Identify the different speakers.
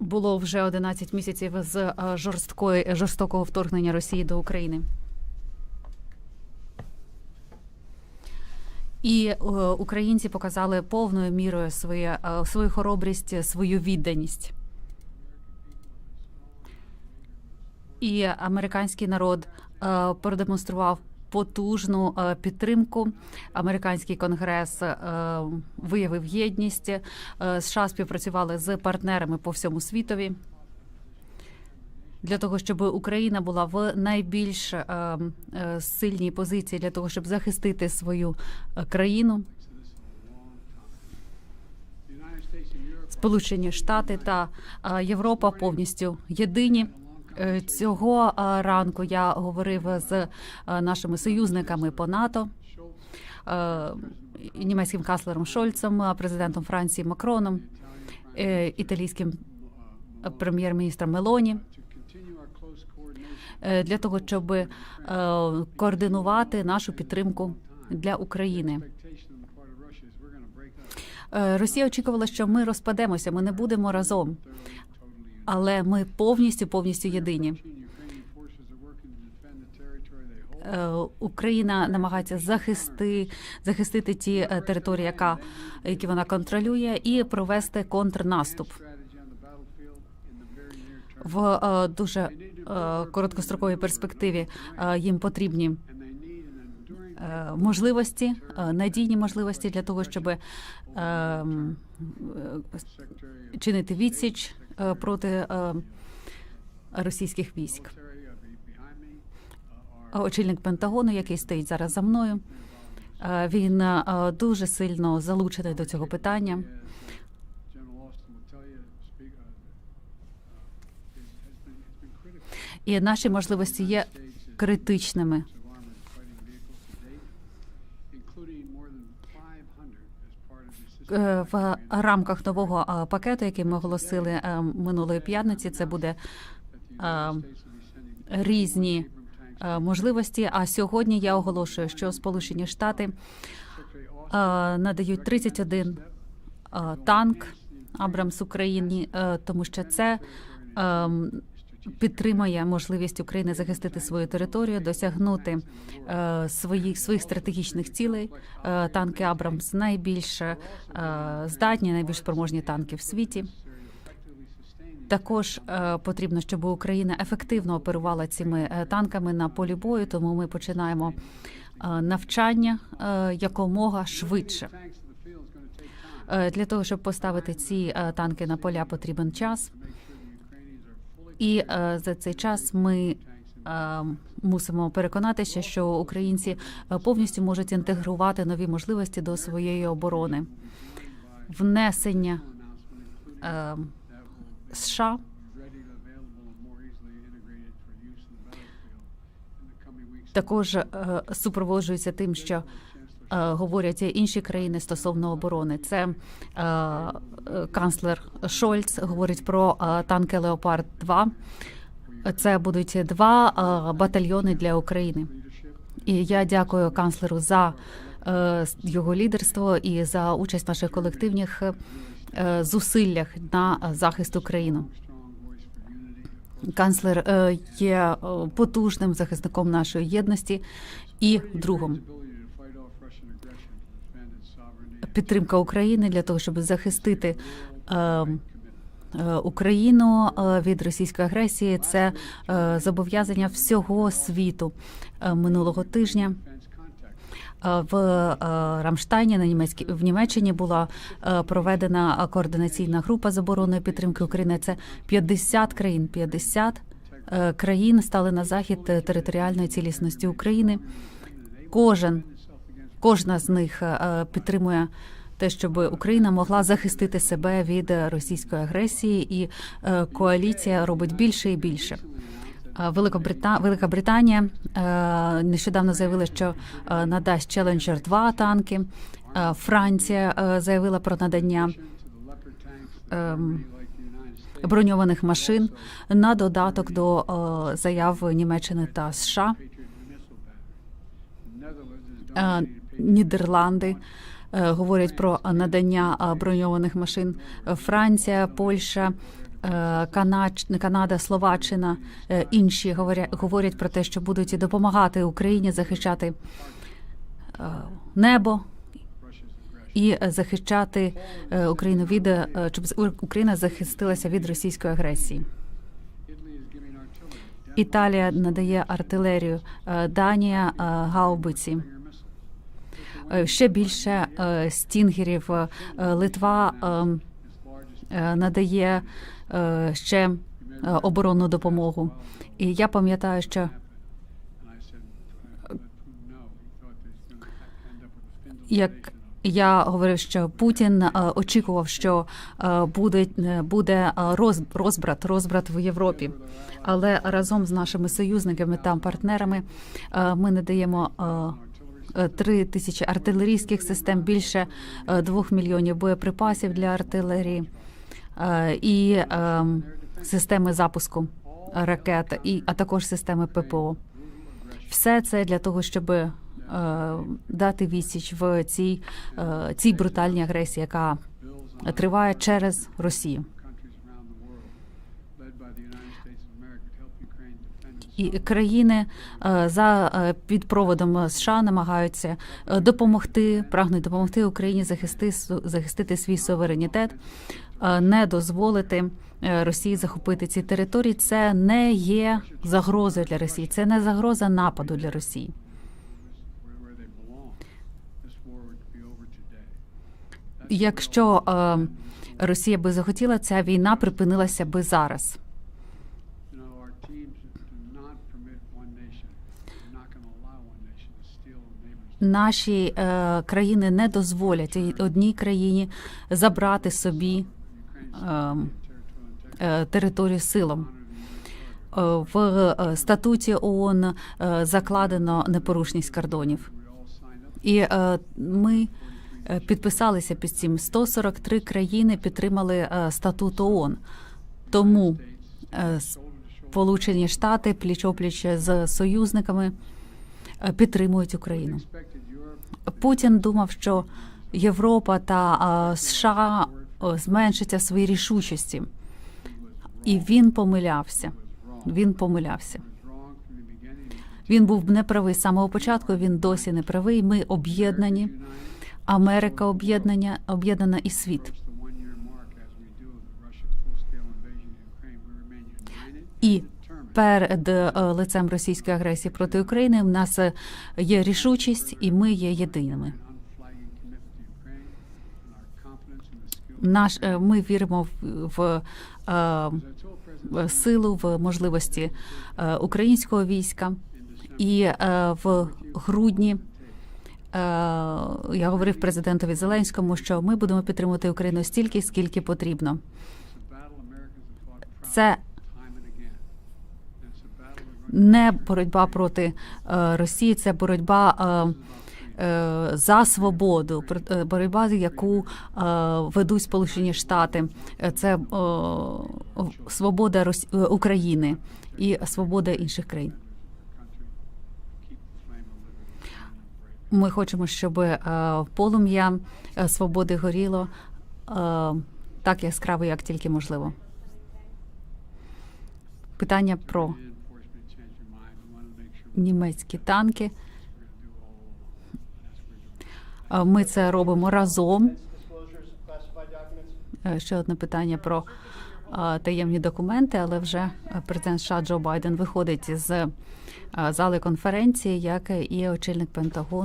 Speaker 1: було вже 11 місяців з е, жорсткої жорстокого вторгнення Росії до України. І е, українці показали повною мірою своє, е, свою хоробрість, свою відданість. І американський народ продемонстрував потужну е, підтримку. Американський конгрес е, виявив єдність. Е, США співпрацювали з партнерами по всьому світові для того, щоб Україна була в найбільш сильній позиції для того, щоб захистити свою країну. Сполучені Штати та Європа повністю єдині. Е, Цього е, ранку я говорив з е, нашими союзниками по НАТО, німецьким канцлером Шольцем, президентом Франції Макроном, італійським прем'єр-міністром Мелоні для того, щоб координувати нашу підтримку для України. Росія очікувала, що ми розпадемося, ми не будемо разом, але ми повністю повністю єдині. Е, Україна намагається захисти, захистити ті е, території, яка, які вона контролює, і провести контрнаступ в е, дуже короткостроковій перспективі. Їм потрібні можливості, надійні можливості для того, щоб е, е, чинити відсіч проти е, російських військ. Очільник Пентагону, який стоїть зараз за мною, е, він е, дуже сильно залучений до цього питання. І наші можливості є критичними. В рамках нового е, пакету, який ми оголосили е, минулої п'ятниці, це буде е, різні е, можливості. А сьогодні я оголошую, що Сполучені Штати е, надають 31 е, танк Абрамс Україні, е, тому що це підтримує можливість України захистити свою територію, досягнути е, своїх своїх стратегічних цілей. Е, танки Абрамс найбільш е, здатні, найбільш спроможні танки в світі. Також потрібно, щоб Україна ефективно оперувала цими танками на полі бою. Тому ми починаємо навчання якомога швидше. Для того щоб поставити ці танки на поля, потрібен час. І е, за цей час ми е, мусимо переконатися, що українці е, повністю можуть інтегрувати нові можливості до своєї оборони. Внесення США також супроводжується тим, що говорять інші країни стосовно оборони. Це е, е, канцлер Шольц говорить про е, танки Леопард 2 Це будуть два е, батальйони для України. І я дякую канцлеру за е, його лідерство і за участь в наших колективних е, зусиллях на захист України. Канцлер е, є е, потужним захисником нашої єдності і другом. Підтримка України для того, щоб захистити е, е, Україну е, від російської агресії, це е, зобов'язання всього світу минулого тижня. В Рамштайні на німецькій в Німеччині була проведена координаційна група з оборонної підтримки України. Це 50 країн. 50 е, країн стали на захід територіальної цілісності України. Кожен кожна з них е, підтримує те, щоб Україна могла захистити себе від російської агресії, і е, коаліція робить більше і більше. Е, Великобрита... Велика Британія е, нещодавно заявила, що е, надасть Challenger 2 танки. Е, Франція е, заявила про надання ем, броньованих машин на додаток до е, заяв Німеччини та США. Е, Нідерланди е, говорять про надання е, броньованих машин. Франція, Польща. Канада, Словаччина, інші говорять, говорять про те, що будуть допомагати Україні захищати небо і захищати Україну від щоб Україна захистилася від російської агресії. Італія надає артилерію, Данія гаубиці. Е, Ще більше е, стінгерів. Е, Литва надає ще оборонну допомогу. І я пам'ятаю, що як я говорив, що Путін очікував, що буде, буде роз, розбрат, розбрат в Європі. Але разом з нашими союзниками та партнерами ми надаємо е, е, три тисячі артилерійських систем, більше е, двох мільйонів боєприпасів для артилерії е, і е, системи запуску ракет, і а також системи ППО. Все це для того, щоб е, дати відсіч в цій, е, цій брутальній агресії, яка триває через Росію. І країни е, за е, під проводом США намагаються е, допомогти, прагнуть допомогти Україні захисти, захистити свій суверенітет, не дозволити Росії захопити ці території. Це не є загрозою для Росії, це не загроза нападу для Росії. Якщо Росія би захотіла, ця війна припинилася би зараз. Наші е, країни не дозволять одній країні забрати собі е, е, територію силом. Е, В е, статуті ООН е, закладено непорушність кордонів. І ми підписалися під цим. 143 країни підтримали статут ООН. Тому Сполучені Штати пліч-опліч з союзниками підтримують Україну. Путін думав, що Європа та е, США е, зменшаться в своїй рішучості, і він помилявся. Він помилявся. Він був неправий з самого початку. Він досі не правий. Ми об'єднані. Америка об'єднання об'єднана і світ. І перед е, лицем російської агресії проти України в нас е, є рішучість, і ми є єдиними. Наш е, ми віримо в, в, в силу, в можливості українського війська. І в грудні я говорив президентові Зеленському, що ми будемо підтримувати Україну стільки, скільки потрібно. Це не боротьба проти е, Росії, це боротьба е, е, за свободу, боротьба, яку ведуть Сполучені Штати. Це свобода Рос... України і свобода інших країн. Ми хочемо, щоб полум'я свободи горіло так яскраво, як тільки можливо. Питання про німецькі танки. Е, Ми це робимо разом. Е, Ще одне питання про е, таємні документи, але вже президент США Джо Байден виходить з зали конференції, як і очільник Пентагону.